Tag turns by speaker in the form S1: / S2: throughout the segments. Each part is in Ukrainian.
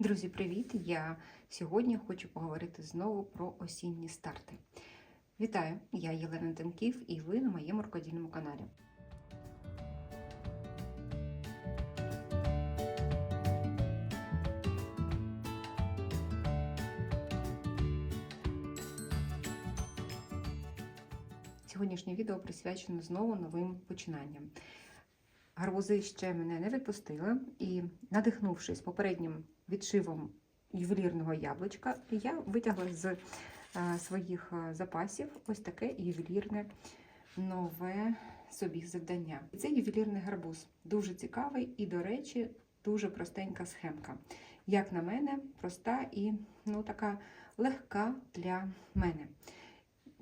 S1: Друзі, привіт! Я сьогодні хочу поговорити знову про осінні старти. Вітаю! Я Єлена Тимків і ви на моєму рукодільному каналі. Сьогоднішнє відео присвячено знову новим починанням. Гарбузи ще мене не відпустили, і, надихнувшись попереднім відшивом ювелірного яблучка, я витягла з е, своїх е, запасів ось таке ювелірне нове собі завдання. Це ювелірний гарбуз. Дуже цікавий і, до речі, дуже простенька схемка. Як на мене, проста і ну, така легка для мене.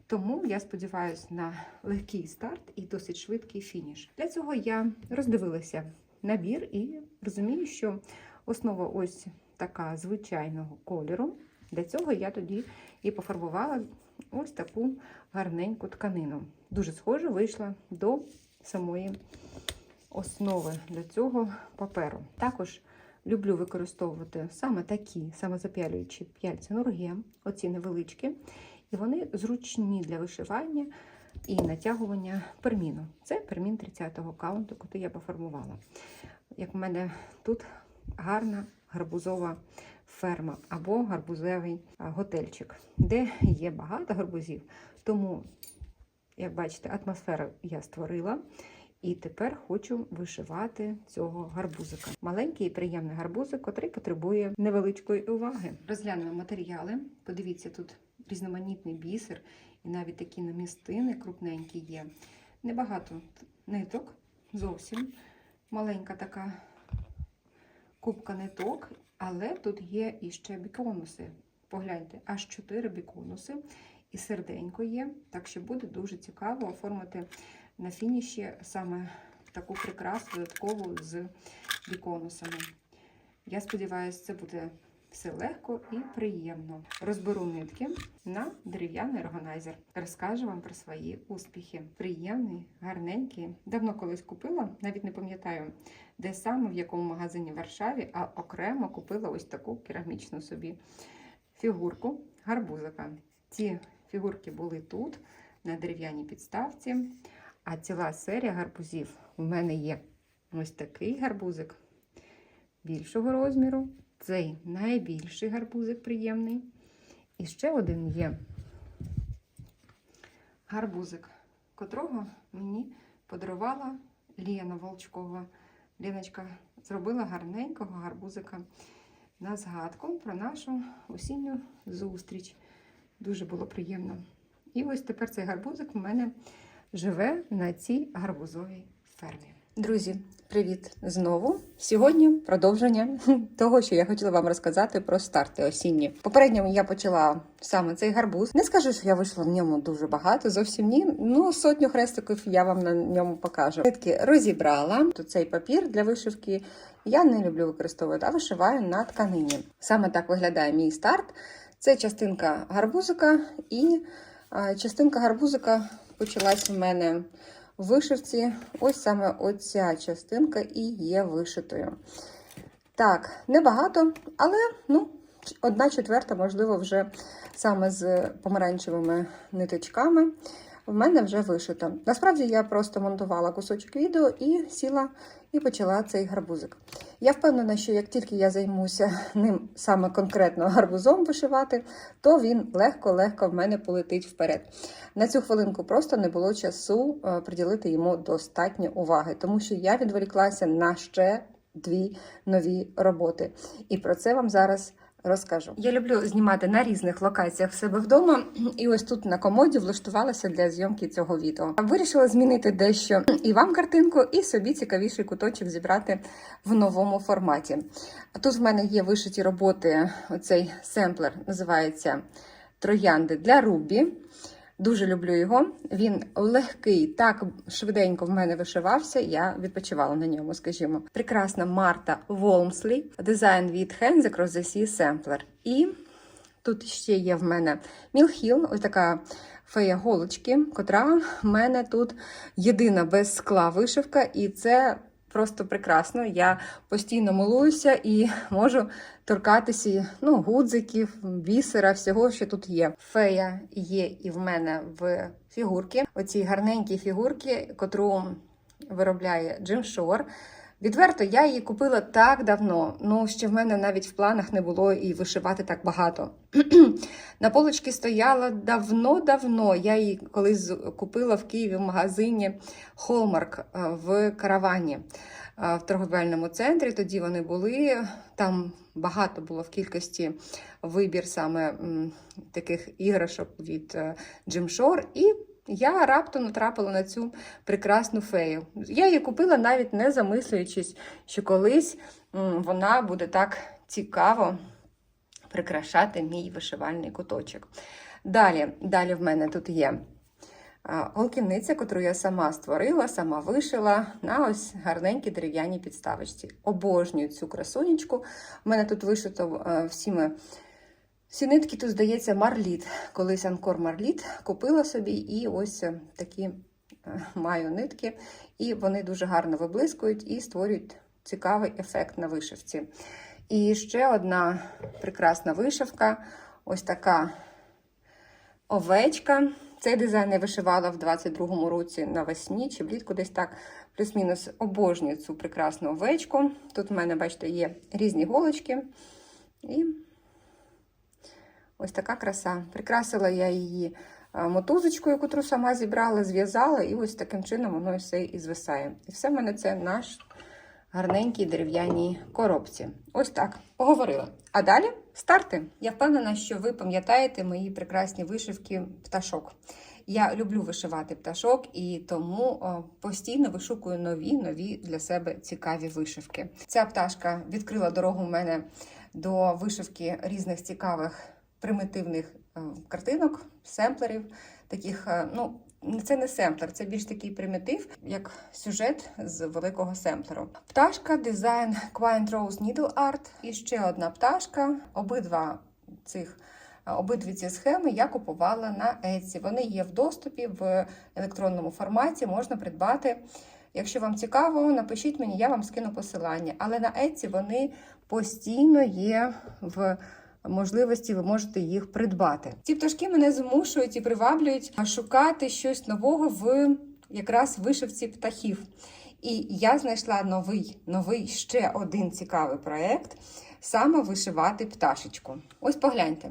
S1: Тому я сподіваюся на легкий старт і досить швидкий фініш. Для цього я роздивилася набір і розумію, що основа ось така звичайного кольору. Для цього я тоді і пофарбувала ось таку гарненьку тканину. Дуже схоже вийшла до самої основи для цього паперу. Також люблю використовувати саме такі самозапялюючі п'яльці Нургем, оці невеличкі. І вони зручні для вишивання і натягування перміну. Це пермін 30-го каунту, який я поформувала. Як в мене тут гарна гарбузова ферма або гарбузевий готельчик, де є багато гарбузів. Тому, як бачите, атмосферу я створила. І тепер хочу вишивати цього гарбузика. Маленький і приємний гарбузик, який потребує невеличкої уваги. Розглянемо матеріали. Подивіться, тут різноманітний бісер, і навіть такі намістини крупненькі є. Небагато ниток, зовсім маленька така кубка ниток, але тут є іще біконуси. Погляньте, аж 4 біконуси і серденько є, так що буде дуже цікаво оформити на фініші саме таку прикрасу додаткову з біконусами. Я сподіваюся, це буде все легко і приємно. Розберу нитки на дерев'яний органайзер. Розкажу вам про свої успіхи. Приємний, гарненький. Давно колись купила, навіть не пам'ятаю, де саме в якому магазині в Варшаві, а окремо купила ось таку керамічну собі фігурку гарбузика. Ці фігурки були тут, на дерев'яній підставці. А ціла серія гарбузів у мене є ось такий гарбузик більшого розміру. Цей найбільший гарбузик приємний. І ще один є гарбузик, котрого мені подарувала Ліна Волчкова. Ліночка зробила гарненького гарбузика на згадку про нашу осінню зустріч. Дуже було приємно. І ось тепер цей гарбузик у мене живе на цій гарбузовій фермі. Друзі, привіт знову. Сьогодні продовження того, що я хотіла вам розказати про старти осінні. Попередньо я почала саме цей гарбуз. Не скажу, що я вийшла в ньому дуже багато, зовсім ні. Ну, сотню хрестиків я вам на ньому покажу. Нитки розібрала. Тут цей папір для вишивки я не люблю використовувати, а вишиваю на тканині. Саме так виглядає мій старт. Це частинка гарбузика, і частинка гарбузика почалась в мене вишивці. Ось саме оця частинка і є вишитою. Так, небагато, але ну, одна четверта, можливо, вже саме з помаранчевими ниточками. В мене вже вишита. Насправді я просто монтувала кусочок відео і сіла і почала цей гарбузик. Я впевнена, що як тільки я займуся ним саме конкретно гарбузом вишивати, то він легко-легко в мене полетить вперед. На цю хвилинку просто не було часу е, приділити йому достатньо уваги, тому що я відволіклася на ще дві нові роботи. І про це вам зараз розкажу. Я люблю знімати на різних локаціях в себе вдома, і ось тут на комоді влаштувалася для зйомки цього відео. Вирішила змінити дещо і вам картинку, і собі цікавіший куточок зібрати в новому форматі. Тут в мене є вишиті роботи. Оцей семплер називається Троянди для Рубі. Дуже люблю його. Він легкий, так швиденько в мене вишивався. Я відпочивала на ньому, скажімо. Прекрасна Марта Волмслі, дизайн від the Sea Sampler. І тут ще є в мене Мілхіл, ось така фея голочки, котра в мене тут єдина без скла вишивка, і це просто прекрасно. Я постійно милуюся і можу торкатися ну, гудзиків, бісера, всього, що тут є. Фея є і в мене в фігурки. Оці гарненькі фігурки, котру виробляє Джим Шор. Відверто, я її купила так давно. Ну, ще в мене навіть в планах не було і вишивати так багато. На полочці стояла давно-давно. Я її колись купила в Києві в магазині Hallmark е, в каравані е, в торговельному центрі. Тоді вони були. Там багато було в кількості вибір саме таких іграшок від е, Jim Shore. І я раптом натрапила на цю прекрасну фею. Я її купила навіть не замислюючись, що колись вона буде так цікаво прикрашати мій вишивальний куточок. Далі, далі в мене тут є голківниця, яку я сама створила, сама вишила на ось гарненькій дерев'яній підставочці. Обожнюю цю красунечку. У мене тут вишито е, всіми. Всі нитки тут, здається, марліт. Колись Анкор Марліт купила собі, і ось е, такі е, маю нитки, і вони дуже гарно виблискують і створюють цікавий ефект на вишивці. І ще одна прекрасна вишивка ось така овечка. Цей дизайн я вишивала в 22-му році навесні чи влітку десь так, плюс-мінус обожнюю цю прекрасну овечку. Тут в мене, бачите, є різні голочки. І ось така краса. Прикрасила я її а, мотузочкою, яку сама зібрала, зв'язала, і ось таким чином воно все і звисає. І все в мене це наш гарненькій дерев'яній коробці. Ось так, поговорила. А далі старти. Я впевнена, що ви пам'ятаєте мої прекрасні вишивки пташок. Я люблю вишивати пташок і тому постійно вишукую нові нові для себе цікаві вишивки. Ця пташка відкрила дорогу в мене до вишивки різних цікавих примітивних е, картинок, семплерів, таких, е, ну. Це не семплер, це більш такий примітив, як сюжет з великого семплеру. Пташка, дизайн Quine Rose Needle Art. І ще одна пташка. Обидва цих обидві ці схеми я купувала на Etsy. Вони є в доступі в електронному форматі, можна придбати. Якщо вам цікаво, напишіть мені, я вам скину посилання. Але на Etsy вони постійно є в можливості ви можете їх придбати. Ці пташки мене змушують і приваблюють шукати щось нового в якраз вишивці птахів. І я знайшла новий, новий ще один цікавий проєкт саме вишивати пташечку. Ось погляньте,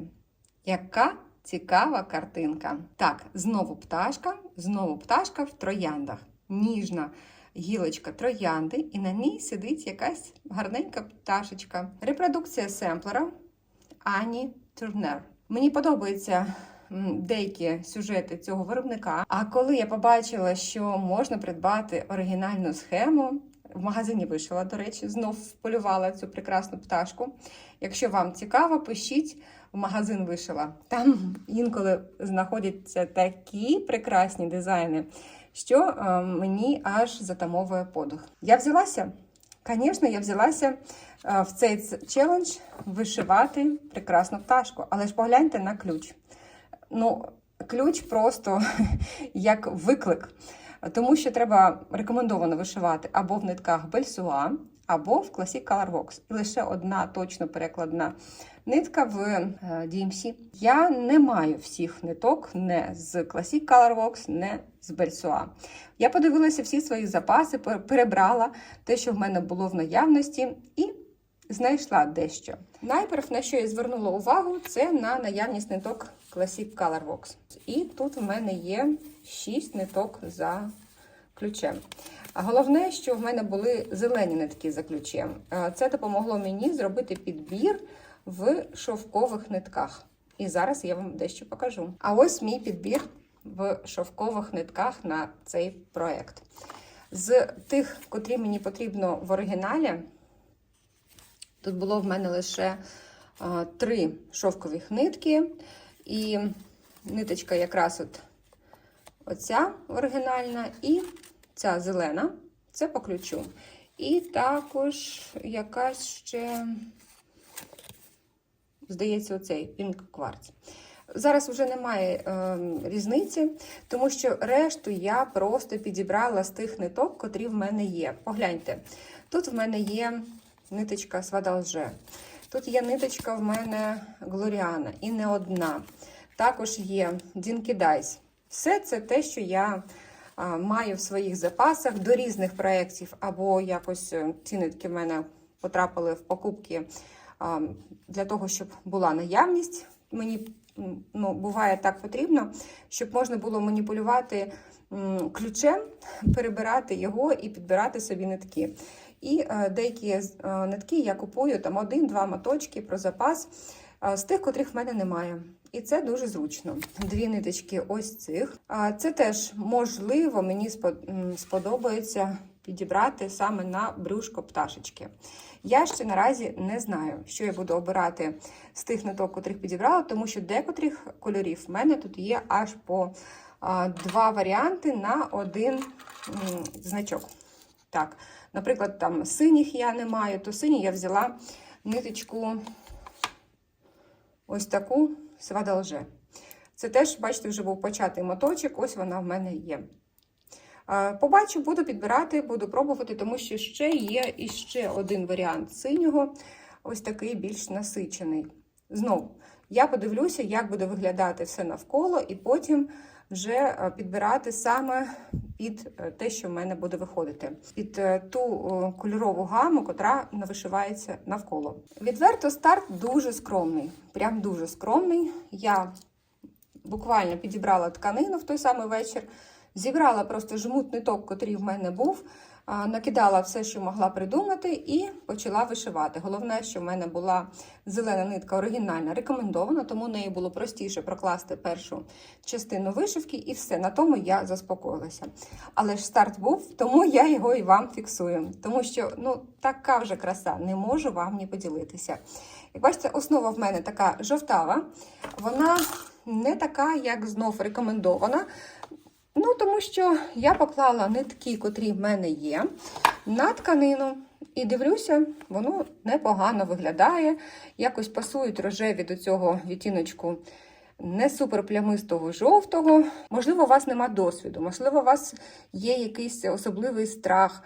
S1: яка цікава картинка. Так, знову пташка, знову пташка в трояндах. Ніжна гілочка троянди, і на ній сидить якась гарненька пташечка. Репродукція семплера. Ані Турнер. Мені подобаються деякі сюжети цього виробника. А коли я побачила, що можна придбати оригінальну схему, в магазині вишила, до речі, знов вполювала цю прекрасну пташку. Якщо вам цікаво, пишіть в магазин вишила. Там інколи знаходяться такі прекрасні дизайни, що е, мені аж затамовує подих. Я взялася. Звісно, я взялася в цей челендж вишивати прекрасну пташку. Але ж погляньте на ключ. Ну, ключ просто як виклик. Тому що треба рекомендовано вишивати або в нитках Бельсуа, або в Classic Color Works. І лише одна точно перекладна нитка в DMC. Я не маю всіх ниток не з Classic Color Works, не з Бельсуа. Я подивилася всі свої запаси, перебрала те, що в мене було в наявності, і знайшла дещо. Найперше, на що я звернула увагу, це на наявність ниток Classic Color Works. І тут в мене є 6 ниток за ключем. А головне, що в мене були зелені нитки за ключем. Це допомогло мені зробити підбір в шовкових нитках. І зараз я вам дещо покажу. А ось мій підбір в шовкових нитках на цей проєкт. З тих, котрі мені потрібно в оригіналі, тут було в мене лише а, три шовкових нитки, і ниточка якраз от оця оригінальна, і ця зелена це по ключу. І також якась ще, здається, оцей Pink Quartz. Зараз вже немає е, різниці, тому що решту я просто підібрала з тих ниток, котрі в мене є. Погляньте, тут в мене є ниточка Свадалже, тут є ниточка в мене Глоріана і не одна. Також є Дінкі Дайс. Все це те, що я маю в своїх запасах до різних проєктів, або якось е, ці нитки в мене потрапили в покупки для того, щоб була наявність. Мені ну, буває так потрібно, щоб можна було маніпулювати ключем, перебирати його і підбирати собі нитки. І е, деякі е, нитки я купую там один-два моточки про запас е, з тих, котрих в мене немає. І це дуже зручно. Дві ниточки ось цих. Це теж можливо, мені сподобається підібрати саме на брюшко пташечки. Я ще наразі не знаю, що я буду обирати з тих ниток, котрих підібрала, тому що декотрих кольорів в мене тут є аж по два варіанти на один значок. Так, наприклад, там синіх я не маю, то синій я взяла ниточку ось таку свадалже. Це теж, бачите, вже був початий моточок, ось вона в мене є. Побачу, буду підбирати, буду пробувати, тому що ще є іще один варіант синього, ось такий більш насичений. Знову, я подивлюся, як буде виглядати все навколо, і потім вже е, підбирати саме під е, те, що в мене буде виходити, під е, ту кольорову гаму, котра вишивається навколо. Відверто старт дуже скромний, прям дуже скромний. Я буквально підібрала тканину в той самий вечір, зібрала просто жмут ниток, котрий в мене був, накидала все, що могла придумати, і почала вишивати. Головне, що в мене була зелена нитка оригінальна, рекомендована, тому нею було простіше прокласти першу частину вишивки, і все. На тому я заспокоїлася. Але ж старт був, тому я його і вам фіксую. Тому що ну, така вже краса, не можу вам ні поділитися. Як бачите, основа в мене така жовтава, вона не така, як знов рекомендована. Ну, тому що я поклала нитки, котрі в мене є, на тканину. І дивлюся, воно непогано виглядає. Якось пасують рожеві до цього відтіночку не суперплямистого жовтого. Можливо, у вас нема досвіду, можливо, у вас є якийсь особливий страх.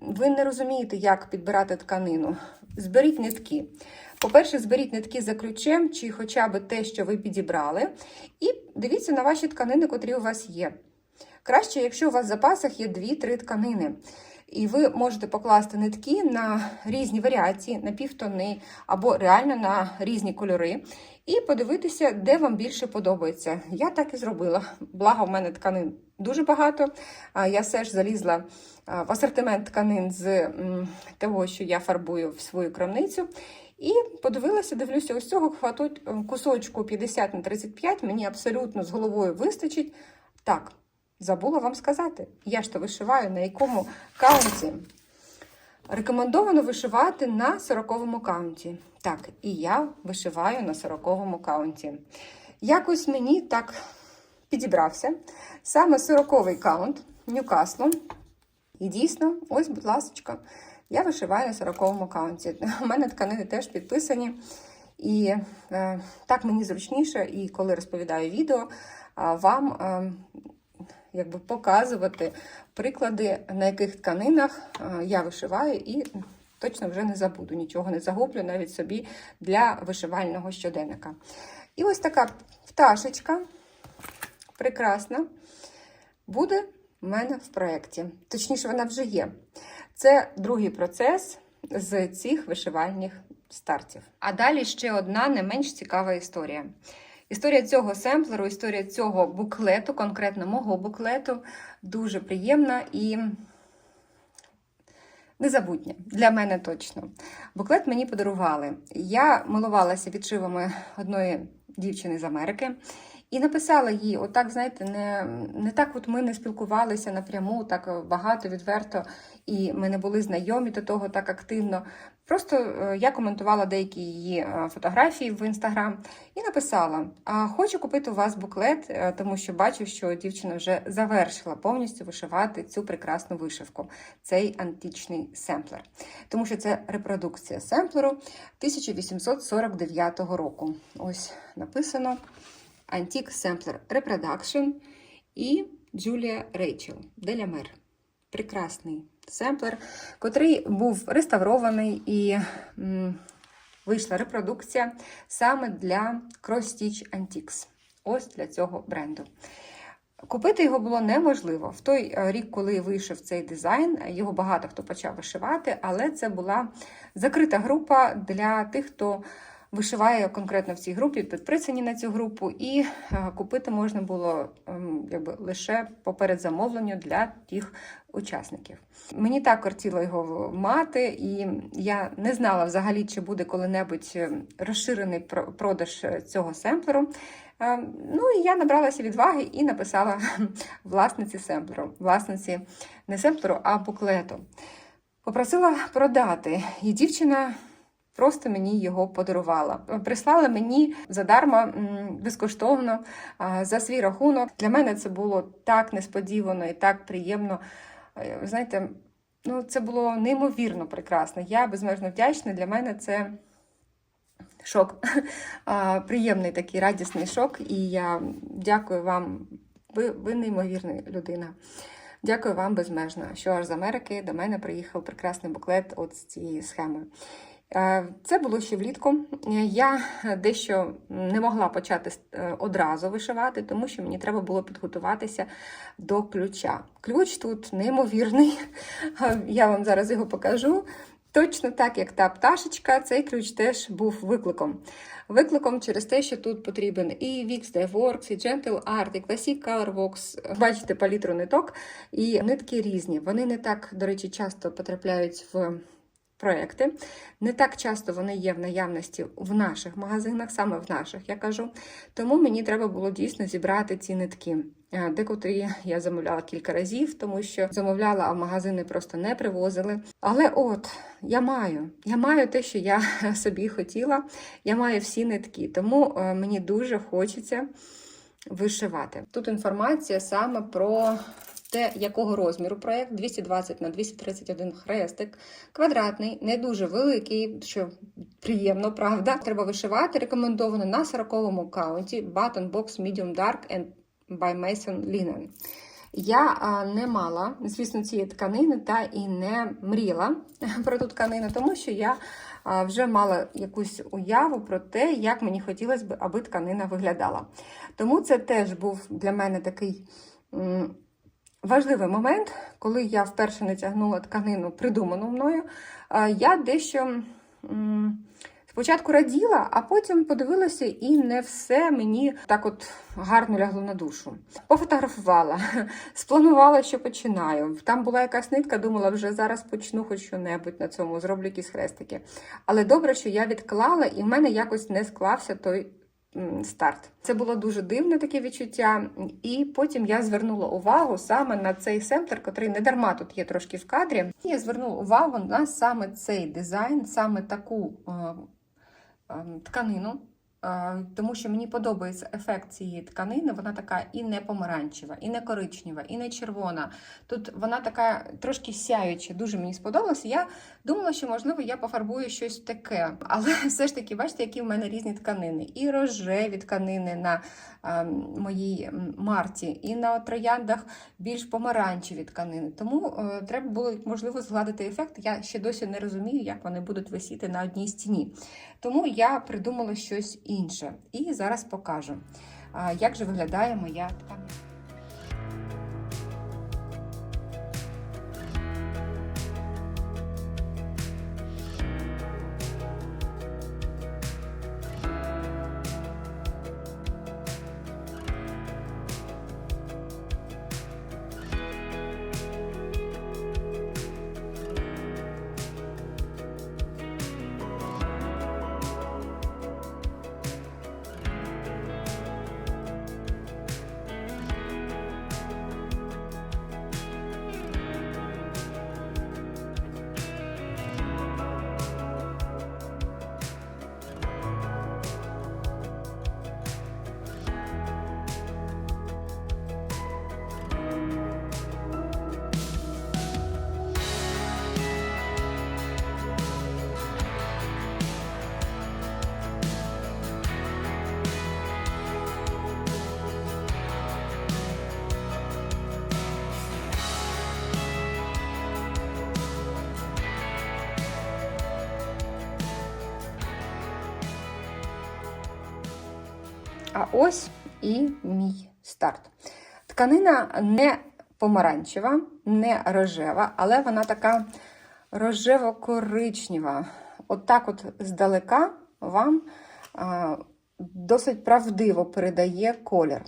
S1: Ви не розумієте, як підбирати тканину. Зберіть нитки. По-перше, зберіть нитки за ключем, чи хоча б те, що ви підібрали, і дивіться на ваші тканини, котрі у вас є. Краще, якщо у вас в запасах є 2-3 тканини. І ви можете покласти нитки на різні варіації, на півтони або реально на різні кольори, і подивитися, де вам більше подобається. Я так і зробила. Благо, в мене тканин дуже багато. Я все ж залізла в асортимент тканин з того, що я фарбую в свою крамницю. І подивилася, дивлюся, ось цього хватуть е, кусочку 50 на 35, мені абсолютно з головою вистачить. Так, забула вам сказати, я ж то вишиваю на якому каунті. Рекомендовано вишивати на 40-му каунті. Так, і я вишиваю на 40-му каунті. Якось мені так підібрався саме 40-й каунт Ньюкаслу. І дійсно, ось, будь ласка, я вишиваю на 40-му каунті. У мене тканини теж підписані. І е, так мені зручніше, і коли розповідаю відео, а, вам е, якби показувати приклади, на яких тканинах е, я вишиваю, і точно вже не забуду, нічого не загублю навіть собі для вишивального щоденника. І ось така пташечка прекрасна буде в мене в проєкті. Точніше, вона вже є. Це другий процес з цих вишивальних стартів. А далі ще одна не менш цікава історія. Історія цього семплеру, історія цього буклету, конкретно мого буклету, дуже приємна і незабутня для мене точно. Буклет мені подарували. Я милувалася відшивами одної дівчини з Америки. І написала їй, отак, знаєте, не, не так от ми не спілкувалися напряму, так багато, відверто, і ми не були знайомі до того так активно. Просто е, я коментувала деякі її е, фотографії в інстаграм і написала: «А, хочу купити у вас буклет, е, тому що бачу, що дівчина вже завершила повністю вишивати цю прекрасну вишивку, цей античний семплер. Тому що це репродукція семплеру 1849 року. Ось написано Antique Sampler Reproduction і Джулія Рейчел Делямер. Прекрасний семплер, котрий був реставрований і м, вийшла репродукція саме для Cross Stitch Antiques. Ось для цього бренду. Купити його було неможливо. В той е, рік, коли вийшов цей дизайн, його багато хто почав вишивати, але це була закрита група для тих, хто вишиває конкретно в цій групі, підписані на цю групу, і е, купити можна було ем, якби, лише по передзамовленню для тих учасників. Мені так кортіло його мати, і я не знала взагалі, чи буде коли-небудь е, розширений продаж е, цього семплеру. Е, Ну і я набралася відваги і написала власниці семплеру, власниці не семплеру, а буклету. Попросила продати, і дівчина просто мені його подарувала. Прислала мені задарма безкоштовно за свій рахунок. Для мене це було так несподівано і так приємно. Е, знаєте, ну це було неймовірно прекрасно. Я безмежно вдячна. Для мене це. Шок, приємний такий радісний шок, і я дякую вам. Ви, ви неймовірна людина. Дякую вам безмежно, що аж з Америки до мене приїхав прекрасний буклет от з цією схемою. Е, Це було ще влітку. Я дещо не могла почати е, одразу вишивати, тому що мені треба було підготуватися до ключа. Ключ тут неймовірний. Я вам зараз його покажу. Точно так, як та пташечка, цей ключ теж був викликом. Викликом через те, що тут потрібен і Wix Dyeworks, і Gentle Art, і Classic Colorbox. Бачите палітру ниток, і нитки різні. Вони не так, до речі, часто потрапляють в проекти. Не так часто вони є в наявності в наших магазинах, саме в наших, я кажу. Тому мені треба було дійсно зібрати ці нитки. Е, Декотрі я замовляла кілька разів, тому що замовляла, а в магазини просто не привозили. Але от я маю, я маю те, що я собі хотіла. Я маю всі нитки, тому е, мені дуже хочеться вишивати. Тут інформація саме про те, якого розміру проєкт 220 на 231 хрестик, квадратний, не дуже великий, що приємно, правда. Треба вишивати. Рекомендовано на 40-му каунті Button Box Medium Dark and by Mason Linen. Я не мала, звісно, цієї тканини та і не мріяла про ту тканину, тому що я вже мала якусь уяву про те, як мені хотілося б, аби тканина виглядала. Тому це теж був для мене такий важливий момент, коли я вперше натягнула тканину, придуману мною. Я дещо. Спочатку раділа, а потім подивилася, і не все мені так от гарно лягло на душу. Пофотографувала, спланувала, що починаю. Там була якась нитка, думала, вже зараз почну хоч що-небудь на цьому, зроблю якісь хрестики. Але добре, що я відклала, і в мене якось не склався той старт. Це було дуже дивне таке відчуття. І потім я звернула увагу саме на цей семплер, який не дарма тут є трошки в кадрі. Я звернула увагу на саме цей дизайн, саме таку. е, тканину, тому що мені подобається ефект цієї тканини. Вона така і не помаранчева, і не коричнева, і не червона. Тут вона така трошки сяюча, дуже мені сподобалося. Я думала, що можливо я пофарбую щось таке, але все ж таки, бачите, які в мене різні тканини. І рожеві тканини на ем, моїй марті, і на трояндах більш помаранчеві тканини. Тому е, треба було можливо згладити ефект. Я ще досі не розумію, як вони будуть висіти на одній стіні. Тому я придумала щось інше. І зараз покажу, як же виглядає моя тканина. А ось і мій старт. Тканина не помаранчева, не рожева, але вона така рожево-коричнева. От от здалека вам а, досить правдиво передає колір.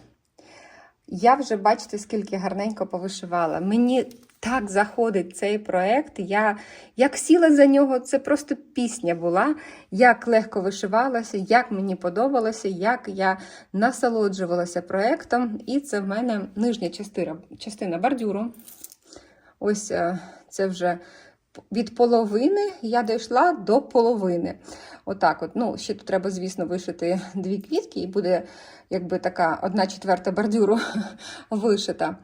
S1: Я вже бачите, скільки гарненько повишивала. Мені так заходить цей проект. Я як сіла за нього, це просто пісня була. Як легко вишивалася, як мені подобалося, як я насолоджувалася проектом. І це в мене нижня частина, частина бордюру. Ось е, це вже від половини я дійшла до половини. Отак от. Ну, ще тут треба, звісно, вишити дві квітки, і буде якби така одна четверта бордюру вишита.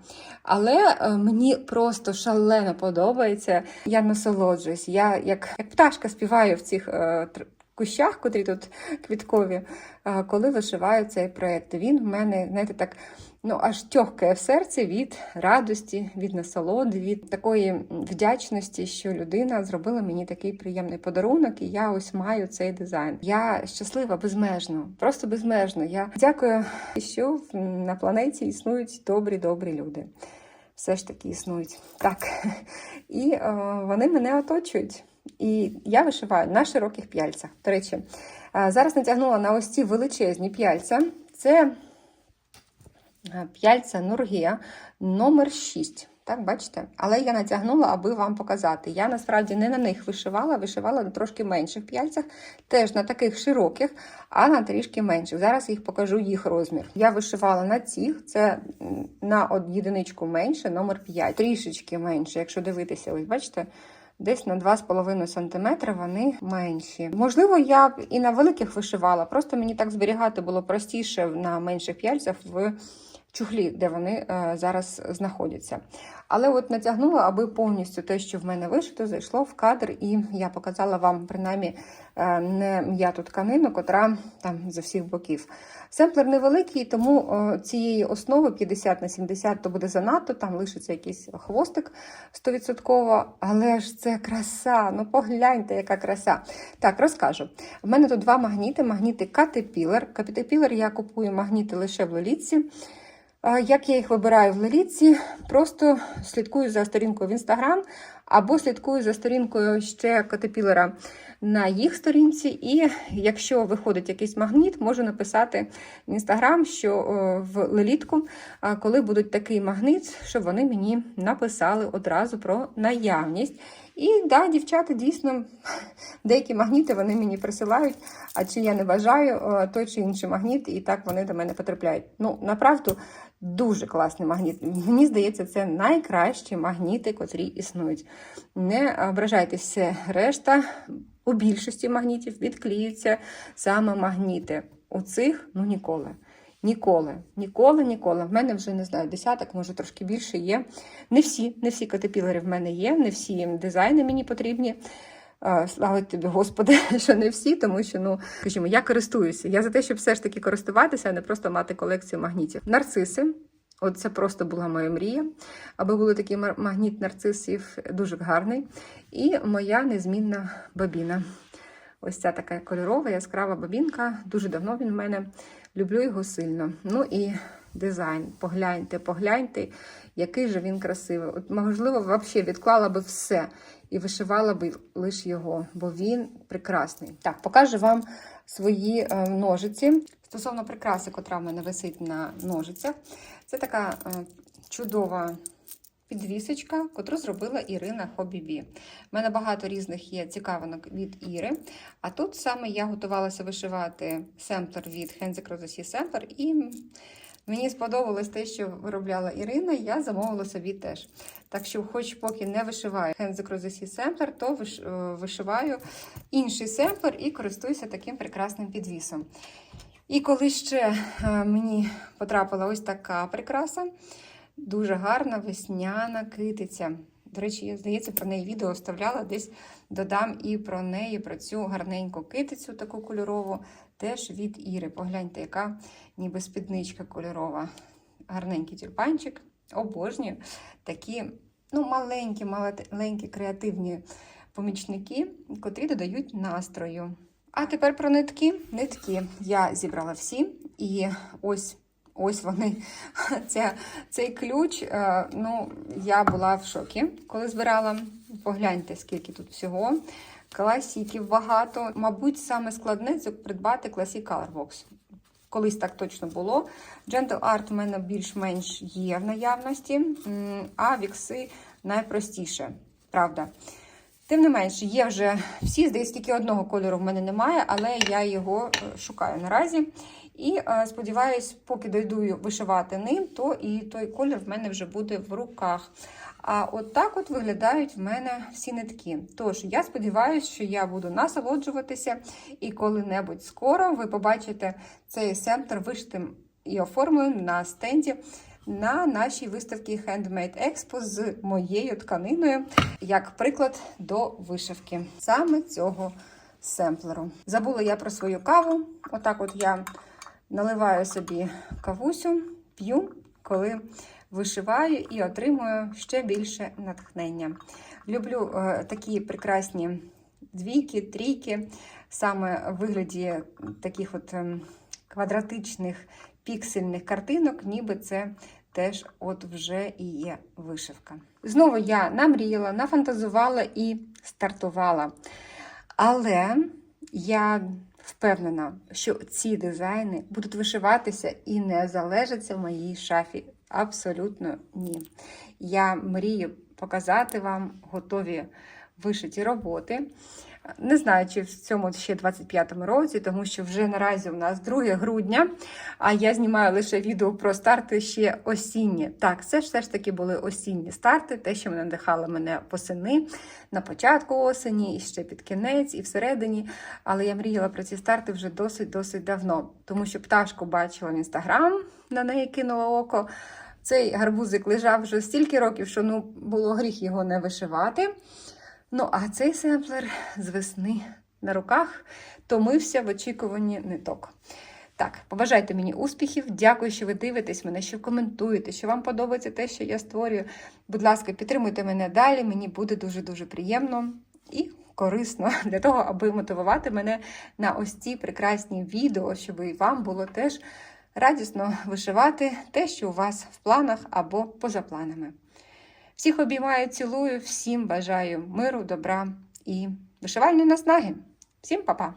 S1: Але е, мені просто шалено подобається. Я насолоджуюсь. Я як, як пташка співаю в цих е, кущах, котрі тут квіткові, е, коли вишиваю цей проєкт. Він в мене, знаєте, так. Ну, аж тьохкає в серці від радості, від насолоди, від такої вдячності, що людина зробила мені такий приємний подарунок, і я ось маю цей дизайн. Я щаслива безмежно, просто безмежно. Я дякую, що на планеті існують добрі, добрі люди. Все ж таки існують. Так. І е, вони мене оточують. І я вишиваю на широких п'яльцях. До речі, е, зараз натягнула на ось ці величезні п'яльця. Це П'яльця Нургія номер 6. Так, бачите? Але я натягнула, аби вам показати. Я насправді не на них вишивала, вишивала на трошки менших п'яльцях, теж на таких широких, а на трішки менших. Зараз їх покажу їх розмір. Я вишивала на цих, це на єдиничку менше, номер 5. Трішечки менше, якщо дивитися, ось бачите. Десь на 2,5 см вони менші. Можливо, я і на великих вишивала, просто мені так зберігати було простіше на менших п'яльцях в чухлі, де вони е, зараз знаходяться. Але от натягнула, аби повністю те, що в мене вишито, зайшло в кадр, і я показала вам принаймні е, не м'яту тканину, котра там з усіх боків. Семплер невеликий, тому е, цієї основи 50 на 70 то буде занадто, там лишиться якийсь хвостик 100%, але ж це краса. Ну погляньте, яка краса. Так, розкажу. В мене тут два магніти: магніти Caterpillar. Caterpillar я купую магніти лише в лелітці. Як я їх вибираю в лелітці, просто слідкую за сторінкою в інстаграм або слідкую за сторінкою ще Caterpillar на їх сторінці. І якщо виходить якийсь магніт, можу написати в інстаграм, що е, в лелітку, коли будуть такий магніт, щоб вони мені написали одразу про наявність. І да, дівчата дійсно деякі магніти вони мені присилають, а чи я не бажаю е, той чи інший магніт, і так вони до мене потрапляють. Ну, направду, дуже класний магніт. Мені здається, це найкращі магніти, котрі існують. Не ображайтеся, решта у більшості магнітів відклеюються саме магніти. У цих ну ніколи. Ніколи, ніколи, ніколи. В мене вже не знаю, десяток, може трошки більше є. Не всі, не всі катепілери в мене є, не всі дизайни мені потрібні. Е, Слава тобі, Господи, що не всі, тому що, ну, скажімо, я користуюся. Я за те, щоб все ж таки користуватися, а не просто мати колекцію магнітів. Нарциси. От це просто була моя мрія, аби були такий магніт нарцисів, дуже гарний. І моя незмінна бабіна. Ось ця така кольорова, яскрава бабінка. Дуже давно він в мене. Люблю його сильно. Ну і дизайн. Погляньте, погляньте, який же він красивий. От, можливо, взагалі відклала би все і вишивала би лише його, бо він прекрасний. Так, покажу вам свої е, ножиці. Стосовно прикраси, котра в мене висить на ножицях, це така е, чудова підвісочка, котру зробила Ірина Хобібі. У мене багато різних є цікавинок від Іри. А тут саме я готувалася вишивати семплер від Henzik Rosesi Семплер, і мені сподобалось те, що виробляла Ірина, я замовила собі теж. Так що, хоч поки не вишиваю Henzik Rosesi Семплер, то е, вишиваю інший семплер і користуюся таким прекрасним підвісом. І коли ще е, мені потрапила ось така прикраса, дуже гарна весняна китиця. До речі, я, здається, про неї відео вставляла, десь додам і про неї, про цю гарненьку китицю, таку кольорову, теж від Іри. Погляньте, яка ніби спідничка кольорова. Гарненький тюльпанчик. Обожнюю такі ну, маленькі, маленькі креативні помічники, котрі додають настрою. А тепер про нитки. Нитки я зібрала всі. І ось ось вони. Ця, цей ключ. е, Ну, я була в шокі, коли збирала. Погляньте, скільки тут всього. Класіків багато. Мабуть, саме складне це придбати Classic Color Box. Колись так точно було. Gentle Art у мене більш-менш є в наявності, а вікси найпростіше, правда. Тим не менш, є вже всі, здається, тільки одного кольору в мене немає, але я його е, шукаю наразі. І е, сподіваюсь, поки дойду вишивати ним, то і той колір в мене вже буде в руках. А от так от виглядають в мене всі нитки. Тож, я сподіваюся, що я буду насолоджуватися, і коли-небудь скоро ви побачите цей семплер вишитим і оформленим на стенді на нашій виставці Handmade Expo з моєю тканиною, як приклад до вишивки саме цього семплеру. Забула я про свою каву. Отак, от я наливаю собі кавусю, п'ю, коли вишиваю і отримую ще більше натхнення. Люблю е, такі прекрасні двійки, трійки, саме в вигляді таких от ем, квадратичних піксельних картинок, ніби це теж от вже і є вишивка. Знову я намріяла, нафантазувала і стартувала. Але я впевнена, що ці дизайни будуть вишиватися і не залежаться в моїй шафі. Абсолютно ні. Я мрію показати вам готові вишиті роботи. Не знаю, чи в цьому ще 25-му році, тому що вже наразі у нас 2 грудня, а я знімаю лише відео про старти ще осінні. Так, це ж все ж таки були осінні старти, те, що надихало мене восени, на початку осені, і ще під кінець, і всередині. Але я мріяла про ці старти вже досить-досить давно, тому що пташку бачила в інстаграм, на неї кинула око. Цей гарбузик лежав вже стільки років, що ну, було гріх його не вишивати. Ну, а цей семплер з весни на руках томився в очікуванні ниток. Так, побажайте мені успіхів. Дякую, що ви дивитесь мене, що коментуєте, що вам подобається те, що я створюю. Будь ласка, підтримуйте мене далі. Мені буде дуже-дуже приємно і корисно для того, аби мотивувати мене на ось ці прекрасні відео, щоб і вам було теж радісно вишивати те, що у вас в планах або поза планами. Всіх обіймаю, цілую, всім бажаю миру, добра і вишивальної наснаги. Всім па-па!